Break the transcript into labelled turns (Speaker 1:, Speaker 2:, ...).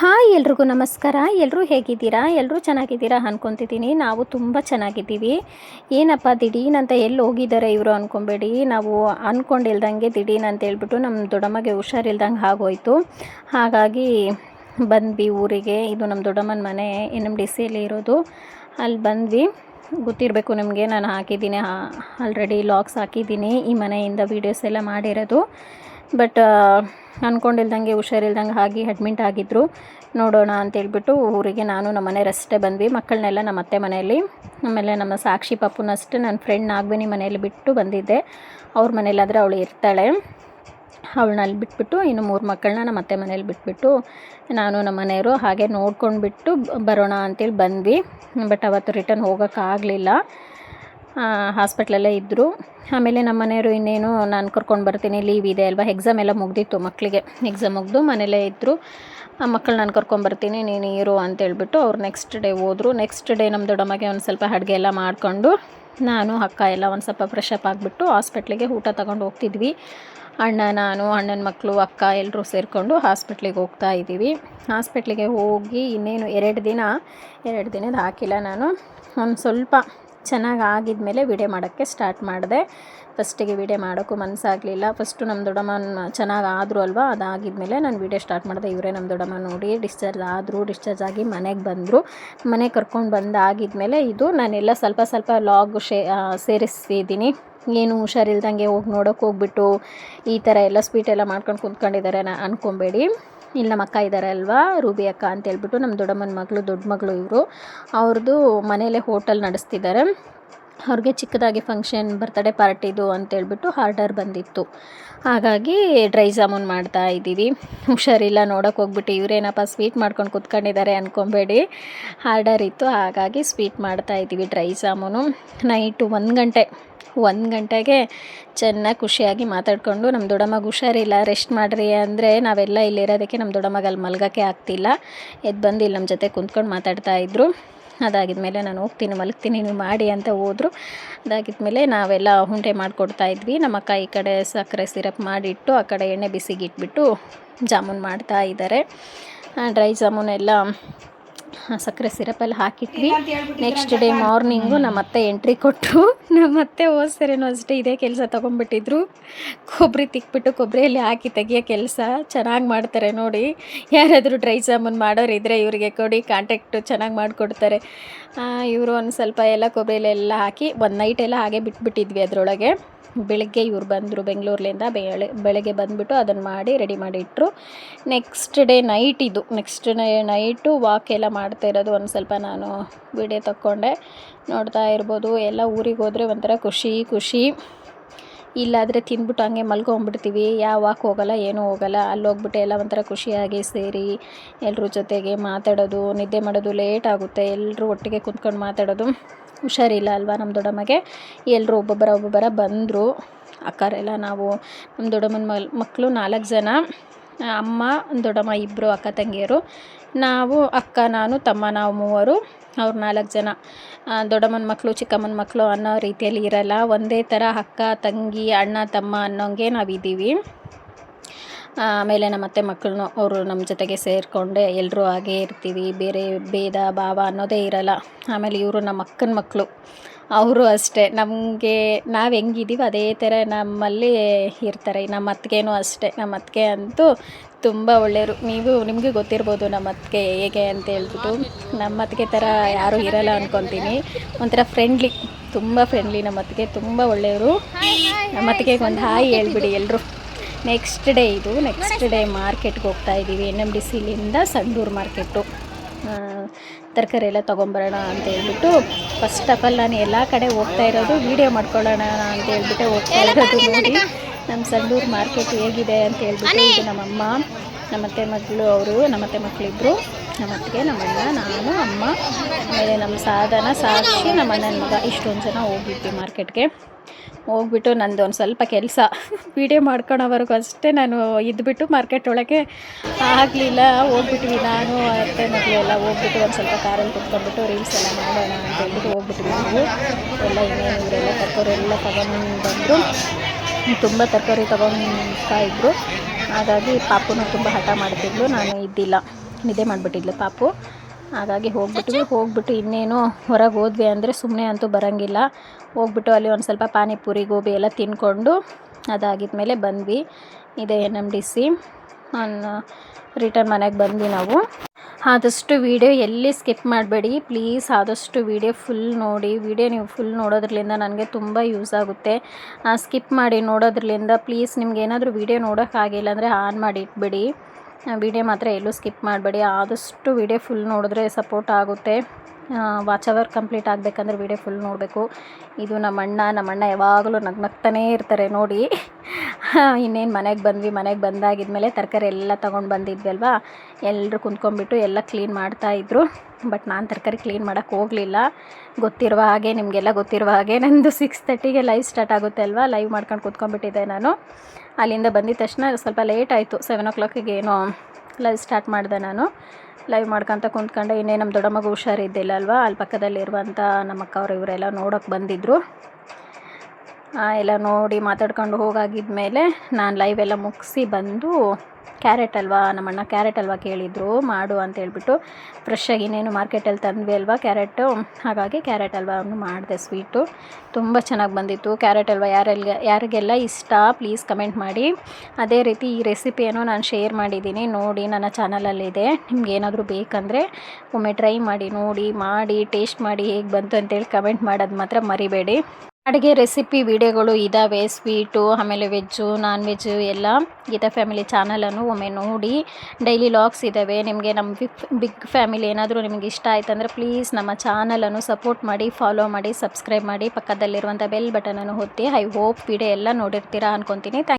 Speaker 1: Hi ಎಲ್ರಿಗೂ ನಮಸ್ಕಾರ. ಎಲ್ಲರೂ ಹೇಗಿದ್ದೀರಾ? ಎಲ್ಲರೂ ಚೆನ್ನಾಗಿದ್ದೀರಾ ಅನ್ಕೊತಿದ್ದೀನಿ. ನಾವು ತುಂಬ ಚೆನ್ನಾಗಿದ್ದೀವಿ. ಏನಪ್ಪ ದಿಢೀನಂತ ಎಲ್ಲಿ ಹೋಗಿದ್ದಾರೆ ಇವರು ಅಂದ್ಕೊಬೇಡಿ ನಾವು ಅಂದ್ಕೊಂಡಿಲ್ದಂಗೆ ದಿಢೀನ್ ಅಂತ ಹೇಳ್ಬಿಟ್ಟು ನಮ್ಮ ದೊಡ್ಡಮ್ಮಗೆ ಹುಷಾರಿಲ್ದಂಗೆ ಆಗೋಯ್ತು. ಹಾಗಾಗಿ ಬಂದ್ವಿ ಊರಿಗೆ. ಇದು ನಮ್ಮ ದೊಡ್ಡಮ್ಮನ ಮನೆ ಎನ್ ಎಂ ಡಿ ಸಿಯಲ್ಲಿ ಇರೋದು. ಅಲ್ಲಿ ಬಂದ್ವಿ. ಗೊತ್ತಿರಬೇಕು ನಿಮಗೆ. ನಾನು ಹಾಕಿದ್ದೀನಿ ಆಲ್ರೆಡಿ ಲಾಕ್ಸ್ ಹಾಕಿದ್ದೀನಿ. ಈ ಮನೆಯಿಂದ ವೀಡಿಯೋಸ್ ಎಲ್ಲ ಮಾಡಿರೋದು. ಬಟ್ ಅಂದ್ಕೊಂಡಿಲ್ದಂಗೆ ಹುಷಾರಿಲ್ದಂಗೆ ಆಗಿ ಅಡ್ಮಿಂಟ್ ಆಗಿದ್ದರು ನೋಡೋಣ ಅಂತೇಳ್ಬಿಟ್ಟು ಊರಿಗೆ ನಾನು ನಮ್ಮ ಮನೆಯವರಷ್ಟೇ ಬಂದ್ವಿ. ಮಕ್ಕಳನ್ನೆಲ್ಲ ನಮ್ಮ ಅತ್ತೆ ಮನೆಯಲ್ಲಿ, ಆಮೇಲೆ ನಮ್ಮ ಸಾಕ್ಷಿ ಪಾಪುನಷ್ಟೇ ನನ್ನ ಫ್ರೆಂಡ್ ನಾಗವೇಣಿ ಮನೆಯಲ್ಲಿ ಬಿಟ್ಟು ಬಂದಿದ್ದೆ. ಅವ್ರ ಮನೇಲಾದರೆ ಅವಳು ಇರ್ತಾಳೆ. ಅವಳನ್ನ ಅಲ್ಲಿ ಬಿಟ್ಬಿಟ್ಟು ಇನ್ನು ಮೂರು ಮಕ್ಕಳನ್ನ ನಮ್ಮ ಅತ್ತೆ ಮನೇಲಿ ಬಿಟ್ಬಿಟ್ಟು ನಾನು ನಮ್ಮ ಮನೆಯವರು ಹಾಗೆ ನೋಡ್ಕೊಂಡ್ಬಿಟ್ಟು ಬರೋಣ ಅಂತೇಳಿ ಬಂದ್ವಿ. ಬಟ್ ಅವತ್ತು ರಿಟರ್ನ್ ಹೋಗೋಕ್ಕಾಗಲಿಲ್ಲ. ಹಾಸ್ಪಿಟ್ಲಲ್ಲೇ ಇದ್ದರು ಆಮೇಲೆ ನಮ್ಮ ಮನೆಯವರು ಇನ್ನೇನು, ನಾನು ಕರ್ಕೊಂಡು ಬರ್ತೀನಿ ಲೀವ್ ಇದೆ ಅಲ್ವಾ? ಎಕ್ಸಾಮ್ ಎಲ್ಲ ಮುಗ್ದಿತ್ತು ಮಕ್ಕಳಿಗೆ ಎಕ್ಸಾಮ್ ಮುಗಿದು ಮನೇಲೇ ಇದ್ದರು ಆ ಮಕ್ಕಳು ನಾನು ಕರ್ಕೊಂಬರ್ತೀನಿ ನೀನು ಇರು ಅಂತೇಳ್ಬಿಟ್ಟು ಅವ್ರು ನೆಕ್ಸ್ಟ್ ಡೇ ಹೋದರು. ನೆಕ್ಸ್ಟ್ ಡೇ ನಮ್ಮ ದೊಡ್ಡಮ್ಮಗೆ ಒಂದು ಸ್ವಲ್ಪ ಅಡುಗೆ ಎಲ್ಲ ಮಾಡಿಕೊಂಡು ನಾನು, ಅಕ್ಕ ಎಲ್ಲ ಒಂದು ಸ್ವಲ್ಪ ಫ್ರೆಶ್ ಅಪ್ ಆಗಿಬಿಟ್ಟು ಹಾಸ್ಪಿಟ್ಲಿಗೆ ಊಟ ತಗೊಂಡು ಹೋಗ್ತಿದ್ವಿ. ಅಣ್ಣ, ನಾನು, ಅಣ್ಣನ ಮಕ್ಕಳು ಅಕ್ಕ ಎಲ್ಲರೂ ಸೇರಿಕೊಂಡು ಹಾಸ್ಪಿಟ್ಲಿಗೆ ಹೋಗ್ತಾ ಇದ್ದೀವಿ. ಹಾಸ್ಪಿಟ್ಲಿಗೆ ಹೋಗಿ ಇನ್ನೇನು ಎರಡು ದಿನ, ಎರಡು ದಿನದ ಹಾಕಿಲ್ಲ ನಾನು. ಒಂದು ಸ್ವಲ್ಪ ಚೆನ್ನಾಗಿ ಆಗಿದ್ಮೇಲೆ ವಿಡಿಯೋ ಮಾಡೋಕ್ಕೆ ಸ್ಟಾರ್ಟ್ ಮಾಡಿದೆ. ಫಸ್ಟಿಗೆ ವಿಡಿಯೋ ಮಾಡೋಕ್ಕೂ ಮನಸ್ಸಾಗಲಿಲ್ಲ. ಫಸ್ಟು ನಮ್ಮ ದೊಡ್ಡಮ್ಮನ ಚೆನ್ನಾಗಿ ಆದರೂ ಅಲ್ವಾ, ಅದಾಗಿದ್ಮೇಲೆ ನಾನು ವಿಡಿಯೋ ಸ್ಟಾರ್ಟ್ ಮಾಡಿದೆ. ಇವರೇ ನಮ್ಮ ದೊಡ್ಡಮ್ಮ ನೋಡಿ ಡಿಸ್ಚಾರ್ಜ್ ಆದರೂ ಡಿಸ್ಚಾರ್ಜ್ ಆಗಿ ಮನೆಗೆ ಬಂದರು. ಮನೆಗೆ ಕರ್ಕೊಂಡು ಬಂದಾಗಿದ್ಮೇಲೆ ಇದು ನಾನೆಲ್ಲ ಸ್ವಲ್ಪ ಸ್ವಲ್ಪ ಲಾಗ್ ಶೇ ಸೇರಿಸಿದ್ದೀನಿ ಏನು ಹುಷಾರಿಲ್ದಂಗೆ ಹೋಗಿ ನೋಡೋಕೆ ಹೋಗ್ಬಿಟ್ಟು ಈ ಥರ ಎಲ್ಲ ಸ್ವೀಟ್ ಎಲ್ಲ ಮಾಡ್ಕೊಂಡು ಕುಂತ್ಕೊಂಡಿದ್ದಾರೆ ನಾ ಅನ್ಕೊಬೇಡಿ. ಇಲ್ಲಿ ನಮ್ಮ ಅಕ್ಕ ಇದ್ದಾರೆ ಅಲ್ವಾ? ರೂಬಿ ಅಕ್ಕ ಅಂತ ಹೇಳ್ಬಿಟ್ಟು ನಮ್ಮ ದೊಡ್ಡಮ್ಮನ ಮಗಳು, ದೊಡ್ಡ ಮಗಳು ಇವರು. ಅವ್ರದ್ದು ಮನೆಯಲ್ಲೇ ಹೋಟೆಲ್ ನಡೆಸ್ತಿದ್ದಾರೆ ಅವ್ರಿಗೆ ಚಿಕ್ಕದಾಗಿ ಫಂಕ್ಷನ್ ಬರ್ತಡೇ ಪಾರ್ಟಿದು ಅಂತೇಳ್ಬಿಟ್ಟು ಆರ್ಡರ್ ಬಂದಿತ್ತು. ಹಾಗಾಗಿ ಡ್ರೈ ಜಾಮೂನ್ ಮಾಡ್ತಾ ಇದ್ದೀವಿ. ಹುಷಾರಿಲ್ಲ, ನೋಡೋಕೆ ಹೋಗ್ಬಿಟ್ಟು ಇವರೇನಪ್ಪ ಸ್ವೀಟ್ ಮಾಡ್ಕೊಂಡು ಕುತ್ಕೊಂಡಿದ್ದಾರೆ ಅಂದ್ಕೊಬೇಡಿ ಆರ್ಡರ್ ಇತ್ತು, ಹಾಗಾಗಿ ಸ್ವೀಟ್ ಮಾಡ್ತಾ ಇದ್ದೀವಿ ಡ್ರೈ ಜಾಮೂನು. ನೈಟು ಒಂದು ಗಂಟೆ, ಒಂದು ಗಂಟೆಗೆ ಚೆನ್ನಾಗಿ ಖುಷಿಯಾಗಿ ಮಾತಾಡಿಕೊಂಡು ನಮ್ಮ ದೊಡ್ಡಮ್ಮಗೆ ಹುಷಾರಿಲ್ಲ ರೆಸ್ಟ್ ಮಾಡಿರಿ ಅಂದರೆ ನಾವೆಲ್ಲ ಇಲ್ಲಿರೋದಕ್ಕೆ ನಮ್ಮ ದೊಡ್ಡಮ್ಮಗೆ ಅಲ್ಲಿ ಮಲ್ಗೋಕ್ಕೆ ಆಗ್ತಿಲ್ಲ. ಎದ್ದು ಬಂದು ಇಲ್ಲಿ ನಮ್ಮ ಜೊತೆ ಕುಂತ್ಕೊಂಡು ಮಾತಾಡ್ತಾ ಇದ್ದರು ಅದಾಗಿದ್ಮೇಲೆ ನಾನು ಹೋಗ್ತೀನಿ, ಮಲಗ್ತೀನಿ ನೀವು ಮಾಡಿ ಅಂತ ಹೋದರು. ಅದಾಗಿದ್ಮೇಲೆ ನಾವೆಲ್ಲ ಉಂಡೆ ಮಾಡಿಕೊಡ್ತಾ ಇದ್ವಿ. ಅಕ್ಕ ಈ ಕಡೆ ಸಕ್ಕರೆ ಸಿರಪ್ ಮಾಡಿಟ್ಟು, ಆ ಕಡೆ ಎಣ್ಣೆ ಬಿಸಿಗಿಟ್ಬಿಟ್ಟು ಜಾಮೂನ್ ಮಾಡ್ತಾ ಇದ್ದಾರೆ ಡ್ರೈ ಜಾಮೂನ್ ಎಲ್ಲ ಸಕ್ಕರೆ ಸಿರಪಲ್ಲಿ ಹಾಕಿಟ್ವಿ. ನೆಕ್ಸ್ಟ್ ಡೇ ಮಾರ್ನಿಂಗು ನಮ್ಮ ಅತ್ತೆ ಎಂಟ್ರಿ ಕೊಟ್ಟರು ನಮ್ಮ ಅತ್ತೆ ಹೋದ್ಸರಿನೂ ಅಷ್ಟೇ ಇದೇ ಕೆಲಸ ತೊಗೊಂಡ್ಬಿಟ್ಟಿದ್ರು. ಕೊಬ್ಬರಿ ತಿಕ್ಬಿಟ್ಟು ಕೊಬ್ಬರಿಯಲ್ಲಿ ಹಾಕಿ ತೆಗಿಯೋ ಕೆಲಸ. ಚೆನ್ನಾಗಿ ಮಾಡ್ತಾರೆ ನೋಡಿ. ಯಾರಾದರೂ ಡ್ರೈ ಜಾಮೂನ್ ಮಾಡೋರು ಇದ್ದರೆ ಇವರಿಗೆ ಕೊಡಿ ಕಾಂಟ್ಯಾಕ್ಟು ಚೆನ್ನಾಗಿ ಮಾಡಿಕೊಡ್ತಾರೆ. ಇವರು ಒಂದು ಸ್ವಲ್ಪ ಎಲ್ಲ ಕೊಬ್ಬರಿಯಲ್ಲೆಲ್ಲ ಹಾಕಿ ಒಂದು ನೈಟೆಲ್ಲ ಹಾಗೆ ಬಿಟ್ಬಿಟ್ಟಿದ್ವಿ ಅದರೊಳಗೆ. ಬೆಳಗ್ಗೆ ಇವ್ರು ಬಂದರು ಬೆಂಗಳೂರ್ಲಿಂದ, ಬೆಳೆ, ಬೆಳಗ್ಗೆ ಬಂದುಬಿಟ್ಟು ಅದನ್ನು ಮಾಡಿ ರೆಡಿ ಮಾಡಿ ಇಟ್ಟರು ನೆಕ್ಸ್ಟ್ ಡೇ ನೈಟ್ ಇದು. ನೆಕ್ಸ್ಟ್ ಡೇ ನೈಟು ವಾಕ್ ಎಲ್ಲ ಮಾಡ್ತಾ ಇರೋದು ಒಂದು ಸ್ವಲ್ಪ ನಾನು ವಿಡಿಯೋ ತಕ್ಕೊಂಡೆ. ನೋಡ್ತಾ ಇರ್ಬೋದು, ಎಲ್ಲ ಊರಿಗೆ ಹೋದರೆ ಒಂಥರ ಖುಷಿ ಖುಷಿ. ಇಲ್ಲಾದರೆ ತಿಂದ್ಬಿಟ್ಟು ಹಂಗೆ ಮಲ್ಕೊಂಬಿಡ್ತೀವಿ. ಯಾವ ವಾಕ್ ಹೋಗಲ್ಲ, ಏನೂ ಹೋಗಲ್ಲ. ಅಲ್ಲಿ ಹೋಗ್ಬಿಟ್ಟು ಎಲ್ಲ ಒಂಥರ ಖುಷಿಯಾಗಿ ಸೇರಿ ಎಲ್ಲರ ಜೊತೆಗೆ ಮಾತಾಡೋದು, ನಿದ್ದೆ ಮಾಡೋದು ಲೇಟ್ ಆಗುತ್ತೆ. ಎಲ್ಲರೂ ಒಟ್ಟಿಗೆ ಕುಂತ್ಕೊಂಡು ಮಾತಾಡೋದು ಹುಷಾರಿಲ್ಲ ಅಲ್ವಾ ನಮ್ಮ ದೊಡ್ಡಮ್ಮಗೆ? ಎಲ್ಲರೂ ಒಬ್ಬೊಬ್ಬರ ಒಬ್ಬೊಬ್ಬರ ಬಂದರು. ಅಕ್ಕರೆಲ್ಲ ನಾವು ನಮ್ಮ ದೊಡ್ಡಮ್ಮನ ಮಕ್ಕಳು ನಾಲ್ಕು ಜನ. ಅಮ್ಮ, ದೊಡ್ಡಮ್ಮ ಇಬ್ಬರು ಅಕ್ಕ ತಂಗಿಯರು. ನಾವು, ಅಕ್ಕ, ನಾನು, ತಮ್ಮ, ನಾವು ಮೂವರು. ಅವ್ರು ನಾಲ್ಕು ಜನ. ದೊಡ್ಡಮ್ಮನ ಮಕ್ಕಳು ಚಿಕ್ಕಮ್ಮನ ಮಕ್ಕಳು ಅನ್ನೋ ರೀತಿಯಲ್ಲಿ ಇರಲ್ಲ. ಒಂದೇ ಥರ ಅಕ್ಕ, ತಂಗಿ, ಅಣ್ಣ, ತಮ್ಮ ಅನ್ನೋಂಗೆ ನಾವಿದ್ದೀವಿ. ಆಮೇಲೆ ನಮ್ಮ ಅತ್ತೆ ಮಕ್ಕಳನ್ನು ಅವರು ನಮ್ಮ ಜೊತೆಗೆ ಸೇರಿಕೊಂಡೆ ಎಲ್ಲರೂ ಹಾಗೇ ಇರ್ತೀವಿ. ಬೇರೆ ಭೇದ ಭಾವ ಅನ್ನೋದೇ ಇರಲ್ಲ. ಆಮೇಲೆ ಇವರು ನಮ್ಮ ಅಕ್ಕನ ಮಕ್ಕಳು. ಅವರು ಅಷ್ಟೇ. ನಮಗೆ ನಾವು ಹೆಂಗಿದ್ದೀವಿ ಅದೇ ಥರ ನಮ್ಮಲ್ಲಿ ಇರ್ತಾರೆ. ನಮ್ಮ ಅತ್ತಿಗೆನೂ ಅಷ್ಟೇ. ನಮ್ಮ ಅತ್ತಿಗೆ ಅಂತೂ ತುಂಬ ಒಳ್ಳೆಯವರು. ನೀವು, ನಿಮಗೆ ಗೊತ್ತಿರ್ಬೋದು ನಮ್ಮ ಅತ್ತಿಗೆ ಹೇಗೆ ಅಂತ ಹೇಳ್ಬಿಟ್ಟು. ನಮ್ಮ ಅತ್ತಿಗೆ ಥರ ಯಾರೂ ಇರಲ್ಲ ಅಂದ್ಕೊತೀನಿ ಒಂಥರ ಫ್ರೆಂಡ್ಲಿ ತುಂಬ ಫ್ರೆಂಡ್ಲಿ ನಮ್ಮ ಅತ್ತಿಗೆ ತುಂಬ ಒಳ್ಳೆಯವರು. ನಮ್ಮ ಅತ್ತಿಗೆಗೆ ಒಂದು ಹಾಯ್ ಹೇಳ್ಬಿಡಿ ಎಲ್ಲರೂ ನೆಕ್ಸ್ಟ್ ಡೇ ಇದು. ನೆಕ್ಸ್ಟ್ ಡೇ ಮಾರ್ಕೆಟ್ಗೆ ಹೋಗ್ತಾ ಇದ್ದೀವಿ ಎನ್ ಎಂ ಡಿ ಸಿಲಿಂದ ಸಂಡೂರು ಮಾರ್ಕೆಟು ತರಕಾರಿ ಎಲ್ಲ ತೊಗೊಂಬರೋಣ ಅಂತ ಹೇಳ್ಬಿಟ್ಟು ಫಸ್ಟ್ ಆಫ್ ಆಲ್ ನಾನು ಎಲ್ಲ ಕಡೆ ಹೋಗ್ತಾ ಇರೋದು ವೀಡಿಯೋ ಮಾಡ್ಕೊಳ್ಳೋಣ ಅಂತ ಹೇಳ್ಬಿಟ್ಟು ಹೋಗ್ತಾ ಇರೋದು ನೋಡಿ. ನಮ್ಮ ಸಂಡೂರು ಮಾರ್ಕೆಟ್ ಹೇಗಿದೆ ಅಂತ ಹೇಳ್ಬಿಟ್ಟು ಇದು ನಮ್ಮಮ್ಮ ನಮ್ಮತ್ತೆ ಮಗಳು ಅವರು ನಮ್ಮತ್ತೆ ಮಕ್ಕಳಿಬ್ಬರು ನಮ್ಮತ್ತಿಗೆ ನಮ್ಮಣ್ಣ ನಾನು ಅಮ್ಮ ಆಮೇಲೆ ನಮ್ಮ ಸಾಧನ ಸಾಕ್ಷಿ ನಮ್ಮ ಅಣ್ಣನ ಮಗ. ಇಷ್ಟೊಂದು ಜನ ಹೋಗಿದ್ವಿ ಮಾರ್ಕೆಟ್ಗೆ ಹೋಗ್ಬಿಟ್ಟು ನಂದು ಒಂದು ಸ್ವಲ್ಪ ಕೆಲಸ. ವೀಡಿಯೋ ಮಾಡ್ಕೊಳೋವರೆಗೂ ಅಷ್ಟೇ ನಾನು ಇದ್ಬಿಟ್ಟು ಮಾರ್ಕೆಟ್ ಒಳಗೆ ಆಗಲಿಲ್ಲ. ಹೋಗ್ಬಿಟ್ವಿ ನಾನು, ಅತ್ತೆ ಮಕ್ಕಳು ಎಲ್ಲ ಹೋಗ್ಬಿಟ್ಟು ಒಂದು ಸ್ವಲ್ಪ ಕಾರಲ್ಲಿ ಕುತ್ಕೊಂಡ್ಬಿಟ್ಟು ರೀಲ್ಸ್ ಎಲ್ಲ ಮಾಡೋಣ ಅಂತ ಹೇಳ್ಬಿಟ್ಟು ಹೋಗ್ಬಿಟ್ವಿ ನಾವು. ಎಲ್ಲ ಇನ್ನೇನು ಇವರೆಲ್ಲ ತರಕಾರಿ ಎಲ್ಲ ತಗೊಂಡು ಬಂದರು. ತುಂಬ ತರಕಾರಿ ತಗೊಂಡ್ತಾ ಇದ್ದರು ಹಾಗಾಗಿ ಪಾಪುನೂ ತುಂಬ ಹಠ ಮಾಡ್ತಿದ್ಲು, ನಾನು ಇದ್ದಿಲ್ಲ. ನಿದ್ದೆ ಮಾಡಿಬಿಟ್ಟಿದ್ಲು ಪಾಪು. ಹಾಗಾಗಿ ಹೋಗ್ಬಿಟ್ವಿ. ಹೋಗ್ಬಿಟ್ಟು ಇನ್ನೇನು ಹೊರಗೆ ಹೋದ್ವಿ ಅಂದರೆ ಸುಮ್ಮನೆ ಅಂತೂ ಬರೋಂಗಿಲ್ಲ. ಹೋಗ್ಬಿಟ್ಟು ಅಲ್ಲಿ ಒಂದು ಸ್ವಲ್ಪ ಪಾನಿಪುರಿ, ಗೋಬಿ ಎಲ್ಲ ತಿನ್ಕೊಂಡು ಅದಾಗಿದ್ಮೇಲೆ ಬಂದ್ವಿ. ಇದೆ N M D C. Return ಮನೆಗೆ ಬಂದ್ವಿ ನಾವು. ಆದಷ್ಟು ವೀಡಿಯೋ ಎಲ್ಲಿ ಸ್ಕಿಪ್ ಮಾಡಬೇಡಿ. ಪ್ಲೀಸ್ ಆದಷ್ಟು ವೀಡಿಯೋ ಫುಲ್ ನೋಡಿ. ವೀಡಿಯೋ ನೀವು ಫುಲ್ ನೋಡೋದ್ರಿಂದ ನನಗೆ ತುಂಬ ಯೂಸ್ ಆಗುತ್ತೆ. ಸ್ಕಿಪ್ ಮಾಡಿ ನೋಡೋದ್ರಿಂದ ಪ್ಲೀಸ್ ನಿಮ್ಗೆ ಏನಾದರೂ ವೀಡಿಯೋ ನೋಡೋಕ್ಕಾಗಿಲ್ಲ ಅಂದರೆ ಆನ್ ಮಾಡಿ ಇಟ್ಬಿಡಿ. ವೀಡಿಯೋ ಮಾತ್ರ ಎಲ್ಲೂ ಸ್ಕಿಪ್ ಮಾಡಬೇಡಿ. ಆದಷ್ಟು ವಿಡಿಯೋ ಫುಲ್ ನೋಡಿದ್ರೆ ಸಪೋರ್ಟ್ ಆಗುತ್ತೆ. ವಾಚ್ ಅವರ್ ಕಂಪ್ಲೀಟ್ ಆಗಬೇಕಂದ್ರೆ ವಿಡಿಯೋ ಫುಲ್ ನೋಡಬೇಕು. ಇದು ನಮ್ಮ ಅಣ್ಣ ನಮ್ಮ ಅಣ್ಣ ಯಾವಾಗಲೂ ನಗ್ನಗ್ತಾನೇ ಇರ್ತಾರೆ ನೋಡಿ. ಇನ್ನೇನು ಮನೆಗೆ ಬಂದ್ವಿ. ಮನೆಗೆ ಬಂದಾಗಿದ್ಮೇಲೆ ತರಕಾರಿ ಎಲ್ಲ ತೊಗೊಂಡು ಬಂದಿದ್ವಿ ಅಲ್ವಾ ಎಲ್ಲರೂ ಕುಂತ್ಕೊಂಡ್ಬಿಟ್ಟು ಎಲ್ಲ ಕ್ಲೀನ್ ಮಾಡ್ತಾಯಿದ್ರು ಬಟ್ ನಾನು ತರಕಾರಿ ಕ್ಲೀನ್ ಮಾಡೋಕ್ಕೆ ಹೋಗಲಿಲ್ಲ. ಗೊತ್ತಿರುವ ಹಾಗೆ, ನಿಮಗೆಲ್ಲ ಗೊತ್ತಿರುವ ಹಾಗೆ ನಂದು ಸಿಕ್ಸ್ ತರ್ಟಿಗೆ ಲೈವ್ ಸ್ಟಾರ್ಟ್ ಆಗುತ್ತೆ ಅಲ್ವಾ? ಲೈವ್ ಮಾಡ್ಕೊಂಡು ಕೂತ್ಕೊಂಡ್ಬಿಟ್ಟಿದ್ದೆ ನಾನು. ಅಲ್ಲಿಂದ ಬಂದಿದ್ದ ತಕ್ಷಣ ಸ್ವಲ್ಪ ಲೇಟ್ ಆಯಿತು. ಸೆವೆನ್ ಓ ಕ್ಲಾಕಿಗೆ ಏನೋ ಲೈವ್ ಸ್ಟಾರ್ಟ್ ಮಾಡಿದೆ ನಾನು. ಲೈವ್ ಮಾಡ್ಕೊಂತ ಕುಂತ್ಕೊಂಡೆ. ಇನ್ನೇ ನಮ್ಮ ದೊಡ್ಡ ಮಗು ಹುಷಾರಿದ್ದಿಲ್ಲ ಅಲ್ವಾ? ಅಲ್ಲಿ ಪಕ್ಕದಲ್ಲಿರುವಂಥ ನಮ್ಮ ಅಕ್ಕವ್ರು ಇವರೆಲ್ಲ ನೋಡೋಕೆ ಬಂದಿದ್ದರು ಎಲ್ಲ ನೋಡಿ ಮಾತಾಡ್ಕೊಂಡು ಹೋಗಾಗಿದ್ಮೇಲೆ ನಾನು ಲೈವ್ ಎಲ್ಲ ಮುಗಿಸಿ ಬಂದು ಕ್ಯಾರೆಟ್ ಅಲ್ವಾ, ನಮ್ಮಣ್ಣ ಕ್ಯಾರೆಟ್ ಅಲ್ವಾ ಕೇಳಿದರು, ಮಾಡು ಅಂತ ಹೇಳ್ಬಿಟ್ಟು ಫ್ರೆಶ್ಶಾಗಿ ಇನ್ನೇನು ಮಾರ್ಕೆಟಲ್ಲಿ ತಂದ್ವಿ ಅಲ್ವಾ ಕ್ಯಾರೆಟು ಹಾಗಾಗಿ ಕ್ಯಾರೆಟ್ ಹಲ್ವನ್ನು ಮಾಡಿದೆ ಸ್ವೀಟು ತುಂಬ ಚೆನ್ನಾಗಿ ಬಂದಿತ್ತು. ಕ್ಯಾರೆಟ್ ಅಲ್ವಾ ಯಾರೆಲ್ಲ, ಯಾರಿಗೆಲ್ಲ ಇಷ್ಟ ಪ್ಲೀಸ್ ಕಮೆಂಟ್ ಮಾಡಿ. ಅದೇ ರೀತಿ ಈ ರೆಸಿಪಿಯನ್ನು ನಾನು ಶೇರ್ ಮಾಡಿದ್ದೀನಿ. ನೋಡಿ ನನ್ನ ಚಾನಲಲ್ಲಿದೆ ನಿಮ್ಗೆ ಏನಾದರೂ ಬೇಕಂದರೆ ಒಮ್ಮೆ ಟ್ರೈ ಮಾಡಿ, ನೋಡಿ, ಮಾಡಿ ಟೇಸ್ಟ್ ಮಾಡಿ ಹೇಗೆ ಬಂತು ಅಂತೇಳಿ ಕಮೆಂಟ್ ಮಾಡೋದು ಮಾತ್ರ ಮರಿಬೇಡಿ. ಅಡುಗೆ ರೆಸಿಪಿ ವಿಡಿಯೋಗಳು ಇದ್ದಾವೆ ಸ್ವೀಟು ಆಮೇಲೆ ವೆಜ್ಜು ನಾನ್ ವೆಜ್ಜು ಎಲ್ಲ. ಗೀತಾ ಫ್ಯಾಮಿಲಿ ಚಾನಲನ್ನು ಒಮ್ಮೆ ನೋಡಿ. ಡೈಲಿ ಲಾಗ್ಸ್ ಇದ್ದಾವೆ ನಿಮಗೆ ನಮ್ಮ ಬಿಗ್ ಬಿಗ್ ಫ್ಯಾಮಿಲಿ ಏನಾದರೂ ನಿಮಗೆ ಇಷ್ಟ ಆಯ್ತಂದರೆ ಪ್ಲೀಸ್ ನಮ್ಮ ಚಾನಲನ್ನು ಸಪೋರ್ಟ್ ಮಾಡಿ ಫಾಲೋ ಮಾಡಿ ಸಬ್ಸ್ಕ್ರೈಬ್ ಮಾಡಿ. ಪಕ್ಕದಲ್ಲಿರುವಂಥ ಬೆಲ್ ಬಟನನ್ನು ಒತ್ತಿ. ಐ ಹೋಪ್ ವಿಡಿಯೋ ಎಲ್ಲ ನೋಡಿರ್ತೀರಾ ಅನ್ಕೊತೀನಿ. ಥ್ಯಾಂಕ್